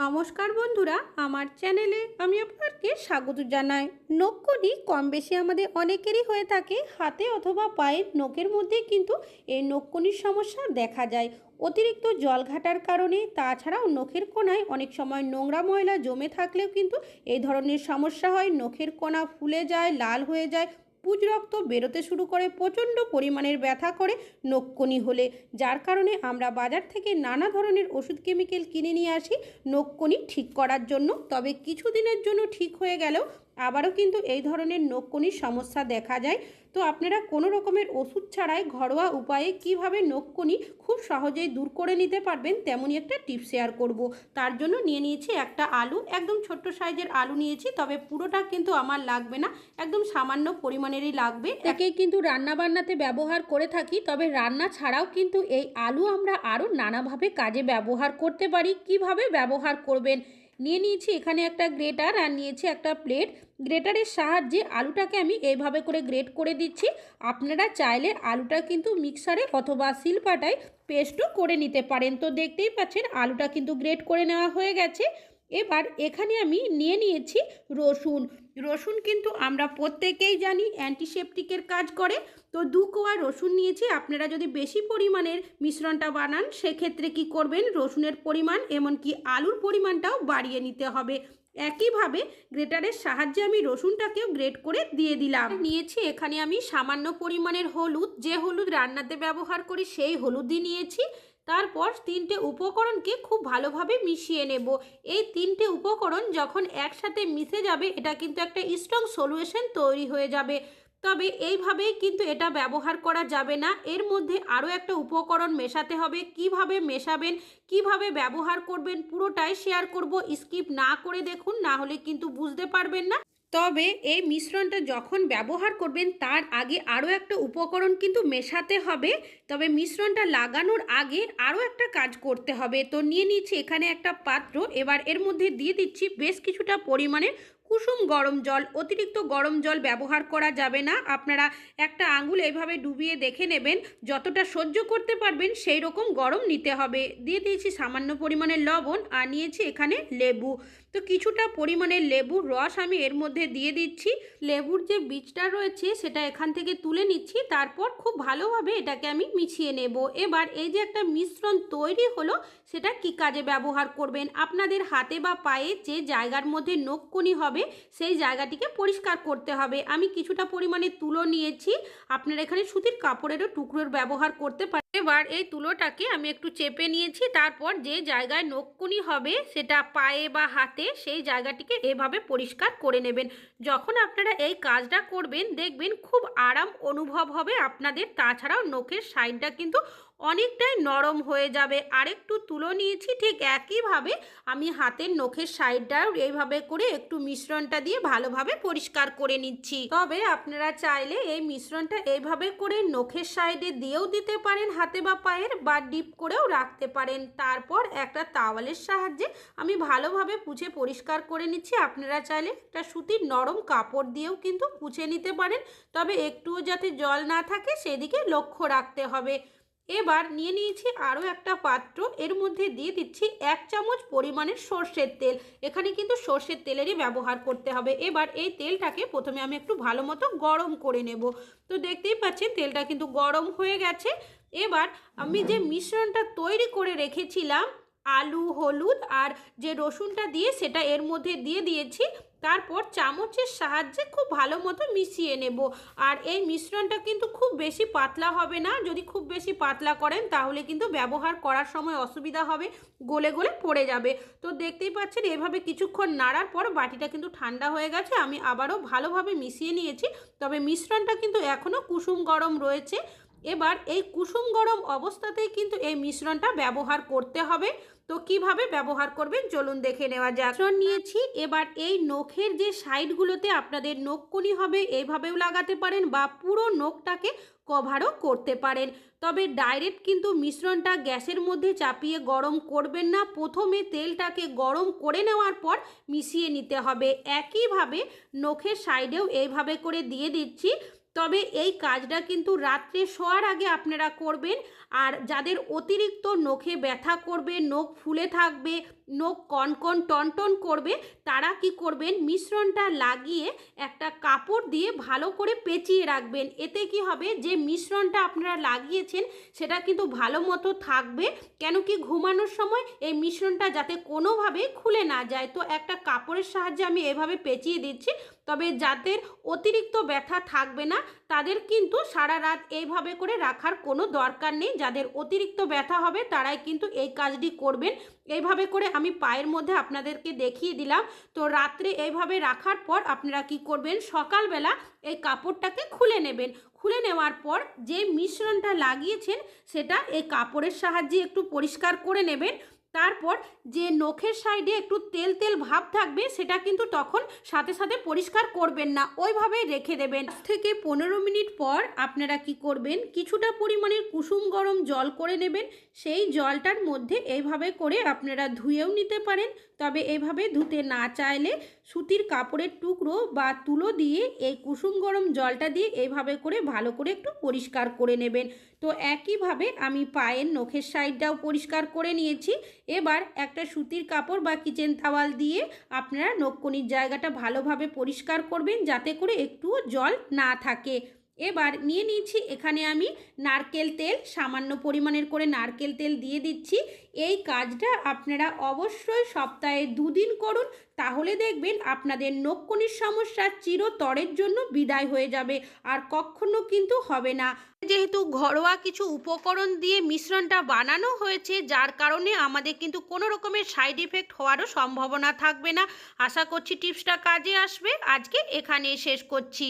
নমস্কার বন্ধুরা, আমার চ্যানেলে আমি আপনাকে স্বাগত জানাই। নখকনি কম বেশি আমাদের অনেকেরই হয়ে থাকে, হাতে অথবা পায়ের নখের মধ্যে কিন্তু এই নখকনির সমস্যা দেখা যায়। অতিরিক্ত জল ঘাটার কারণে, তাছাড়াও নখের কোনায় অনেক সময় নোংরা ময়লা জমে থাকলেও কিন্তু এই ধরনের সমস্যা হয়। নখের কোনা ফুলে যায়, লাল হয়ে যায় পুজ রক্ত বেরোতে শুরু করে, প্রচণ্ড পরিমাণের ব্যথা করে নক্কনি হলে। যার কারণে আমরা বাজার থেকে নানা ধরনের ওষুধ কেমিক্যাল কিনে নিয়ে আসি নক্কনি ঠিক করার জন্য। তবে কিছুদিনের জন্য ঠিক হয়ে গেলেও আবারও কিন্তু এই ধরনের নক্কনির সমস্যা দেখা যায়। তো আপনারা কোনো রকমের ওষুধ ছাড়াই ঘরোয়া উপায়ে কীভাবে নখকনি খুব সহজেই দূর করে নিতে পারবেন তেমনই একটা টিপ শেয়ার করব। তার জন্য নিয়ে নিয়েছি একটা আলু, একদম ছোট্ট সাইজের আলু নিয়েছি, তবে পুরোটা কিন্তু আমার লাগবে না, একদম সামান্য পরিমাণেরই লাগবে। একেই কিন্তু রান্না বান্নাতে ব্যবহার করে থাকি, তবে রান্না ছাড়াও কিন্তু এই আলু আমরা আরও নানাভাবে কাজে ব্যবহার করতে পারি। কীভাবে ব্যবহার করবেন? নিয়ে নিয়েছি এখানে একটা গ্রেটার আর নিয়েছি একটা প্লেট। গ্রেটারের সাহায্যে আলুটাকে আমি এইভাবে করে গ্রেট করে দিচ্ছি। আপনারা চাইলে আলুটা কিন্তু মিক্সারে অথবা শিলপাটায় পেস্টও করে নিতে পারেন। তো দেখতেই পাচ্ছেন আলুটা কিন্তু গ্রেট করে নেওয়া হয়ে গেছে। এবার এখানে আমি নিয়ে নিয়েছি রসুন। রসুন কিন্তু আমরা প্রত্যেকেই জানি অ্যান্টিসেপটিকের কাজ করে। তো দু কোয়া রসুন নিয়েছি, আপনারা যদি বেশি পরিমাণের মিশ্রণটা বানান, সেক্ষেত্রে কি করবেন? রসুনের পরিমাণ এমনকি আলুর পরিমাণটাও বাড়িয়ে নিতে হবে। একইভাবে গ্রেটারের সাহায্যে আমি রসুনটাকেও গ্রেট করে দিয়ে দিলাম। নিয়েছি এখানে আমি সামান্য পরিমাণের হলুদ। যে হলুদ রান্নাতে ব্যবহার করি, সেই হলুদই নিয়েছি। তারপর তিনটে উপকরণকে খুব ভালোভাবে মিশিয়ে নেব। এই তিনটে উপকরণ যখন একসাথে মিশে যাবে, এটা কিন্তু একটা স্ট্রং সলিউশন তৈরি হয়ে যাবে। তবে এইভাবেই কিন্তু এটা ব্যবহার করা যাবে না। এর মধ্যে আরও একটা উপকরণ মেশাতে হবে। কীভাবে মেশাবেন, কীভাবে ব্যবহার করবেন, পুরোটাই শেয়ার করব। স্কিপ না করে দেখুন, না হলে কিন্তু বুঝতে পারবেন না। তবে এই মিশ্রণটা যখন ব্যবহার করবেন, তার আগে আরও একটা উপকরণ কিন্তু মেশাতে হবে। তবে মিশ্রণটা লাগানোর আগে আরও একটা কাজ করতে হবে। তো নিয়ে নিচ্ছি এখানে একটা পাত্র। এবার এর মধ্যে দিয়ে দিচ্ছি বেশ কিছুটা পরিমাণের কুসুম গরম জল, অতিরিক্ত গরম জল ব্যবহার করা যাবে না। আপনারা একটা আঙুল এইভাবে ডুবিয়ে দেখে নেবেন, যতটা সহ্য করতে পারবেন সেই রকম গরম নিতে হবে। দিয়ে দিয়েছি সামান্য পরিমাণে লবণ আর নিয়েছি এখানে লেবু। তো কিছুটা পরিমাণে লেবুর রস আমি এর মধ্যে দিয়ে দিচ্ছি। লেবুর যে বীজটা রয়েছে সেটা এখান থেকে তুলে নিচ্ছি, তারপর খুব ভালোভাবে এটাকে আমি মিশিয়ে নেব। এবার এই যে একটা মিশ্রণ তৈরি হলো, সেটা কি কাজে ব্যবহার করবেন? আপনাদের হাতে বা পায়ে যে জায়গার মধ্যে নখকনি হবে সেই জায়গাটিকে পরিষ্কার করতে হবে। আমি কিছুটা পরিমাণে তুলো নিয়েছি। আপনারা এখানে সুতির কাপড়েরও টুকরোর ব্যবহার করতে পারেন এবার এই তুলোটাকে আমি একটু চেপে নিয়েছি, তারপর যে জায়গায় নখকুনি হবে সেটা পায়ে বা হাতে সেই জায়গাটিকে এভাবে পরিষ্কার করে নেবেন। যখন আপনারা এই কাজটা করবেন, দেখবেন খুব আরাম অনুভব হবে আপনাদের। তাছাড়াও নখের সাইডটা কিন্তু অনেকটাই নরম হয়ে যাবে। আরেকটু তুলো নিয়েছি, ঠিক একইভাবে আমি হাতের নখের সাইডটাও এইভাবে করে একটু মিশ্রণটা দিয়ে ভালোভাবে পরিষ্কার করে নিচ্ছি। তবে আপনারা চাইলে এই মিশ্রণটা এইভাবে করে নখের সাইডে দিয়েও দিতে পারেন হাতে বা পায়ের বা ডিপ করেও রাখতে পারেন। তারপর একটা তাওয়ালের সাহায্যে আমি ভালোভাবে পুছে পরিষ্কার করে নিচ্ছি। আপনারা চাইলে একটা সুতির নরম কাপড় দিয়েও কিন্তু পুছে নিতে পারেন। তবে একটুও যাতে জল না থাকে, সেদিকে লক্ষ্য রাখতে হবে। এবার নিয়ে নিয়েছি আরও একটা পাত্র। এর মধ্যে দিয়ে দিচ্ছি এক চামচ পরিমাণের সর্ষের তেল। এখানে কিন্তু সর্ষের তেলেরই ব্যবহার করতে হবে। এবার এই তেলটাকে প্রথমে আমি একটু ভালো মতো গরম করে নেব। তো দেখতেই পাচ্ছেন, তেলটা কিন্তু গরম হয়ে গেছে। এবার আমি যে মিশ্রণটা তৈরি করে রেখেছিলাম আলু, হলুদ আর যে রসুনটা দিয়ে সেটা এর মধ্যে দিয়ে দিয়েছি। তারপর চামচের সাহায্যে খুব ভালো মতো মিশিয়ে নেব। আর এই মিশ্রণটা কিন্তু খুব বেশি পাতলা হবে না। যদি খুব বেশি পাতলা করেন তাহলে কিন্তু ব্যবহার করার সময় অসুবিধা হবে, গলে গলে পড়ে যাবে। তো দেখতেই পাচ্ছেন, এভাবে কিছুক্ষণ নাড়ার পর বাটিটা কিন্তু ঠান্ডা হয়ে গেছে। আমি আবারও ভালোভাবে মিশিয়ে নিয়েছি। তবে মিশ্রণটা কিন্তু এখনও কুসুম গরম রয়েছে। এবার এই কুসুম গরম অবস্থাতেই কিন্তু এই মিশ্রণটা ব্যবহার করতে হবে। তো কীভাবে ব্যবহার করবেন? চলুন দেখে নেওয়া যাক। নিয়েছি, এবার এই নখের যে সাইডগুলোতে আপনাদের নখকুনি হবে এইভাবেও লাগাতে পারেন বা পুরো নখটাকে কভারও করতে পারেন। তবে ডাইরেক্ট কিন্তু মিশ্রণটা গ্যাসের মধ্যে চাপিয়ে গরম করবেন না। প্রথমে তেলটাকে গরম করে নেওয়ার পর মিশিয়ে নিতে হবে। একইভাবে নখের সাইডেও এইভাবে করে দিয়ে দিচ্ছি। তবে এই কাজটা কিন্তু রাত্রে শোয়ার আগে আপনারা করবেন। আর যাদের অতিরিক্ত নখে ব্যথা করবে, নখ ফুলে থাকবে, নখ কনকন টনটন করবে, তারা কি করবেন? মিশ্রণটা লাগিয়ে একটা কাপড় দিয়ে ভালো করে পেঁচিয়ে রাখবেন। এতে কি হবে? যে মিশ্রণটা আপনারা লাগিয়েছেন, সেটা কিন্তু ভালো মতো থাকবে। কেন কি ঘুমানোর সময় এই মিশ্রণটা যাতে কোনোভাবে খুলে না যায়। তো একটা কাপড়ের সাহায্যে আমি এভাবে পেঁচিয়ে দিচ্ছি। তবে যাদের অতিরিক্ত ব্যথা থাকবে না, তাদের কিন্তু সারা রাত এইভাবে করে রাখার কোনো দরকার নেই। যাদের অতিরিক্ত ব্যথা হবে, তারাই কিন্তু এই কাজটি করবেন। এইভাবে করে আমি পায়ের মধ্যে আপনাদেরকে দেখিয়ে দিলাম। তো রাত্রে এইভাবে রাখার পর আপনারা কি করবেন? সকালবেলা এই কাপড়টাকে খুলে নেবেন। খুলে নেওয়ার পর যে মিশ্রণটা লাগিয়েছেন, সেটা এই কাপড়ের সাহায্যে একটু পরিষ্কার করে নেবেন। তারপর যে নখের সাইডে একটু তেল তেল ভাব থাকবে, সেটা কিন্তু তখন সাথে সাথে পরিষ্কার করবেন না। ওইভাবেই রেখে দেবেন। থেকে পনেরো মিনিট পর আপনারা কি করবেন? কিছুটা পরিমাণের কুসুম গরম জল করে নেবেন। সেই জলটার মধ্যে এইভাবে করে আপনারা ধুয়েও নিতে পারেন। তবে এভাবে ধুতে না চাইলে সুতির কাপড়ের টুকরো বা তুলো দিয়ে এই কুসুম গরম জলটা দিয়ে এভাবে করে ভালো করে একটু পরিষ্কার করে নেবেন। তো একইভাবে আমি পায়ের নখের সাইডটাও পরিষ্কার করে নিয়েছি। এবার একটা সুতির কাপড় বা কিচেন তাওয়াল দিয়ে আপনারা নখকনির জায়গাটা ভালোভাবে পরিষ্কার করবেন যাতে করে একটুও জল না থাকে। এবার নিয়ে নিয়েছি এখানে আমি নারকেল তেল, সামান্য পরিমাণের করে নারকেল তেল দিয়ে দিচ্ছি। এই কাজটা আপনারা অবশ্যই সপ্তাহে দুদিন করুন, তাহলে দেখবেন আপনাদের নখকনির সমস্যা চিরতরের জন্য বিদায় হয়ে যাবে, আর কখনো কিন্তু হবে না। যেহেতু ঘরোয়া কিছু উপকরণ দিয়ে মিশ্রণটা বানানো হয়েছে, যার কারণে আমাদের কিন্তু কোনো রকমের সাইড ইফেক্ট হওয়ারও সম্ভাবনা থাকবে না। আশা করছি টিপসটা কাজে আসবে। আজকে এখানে শেষ করছি।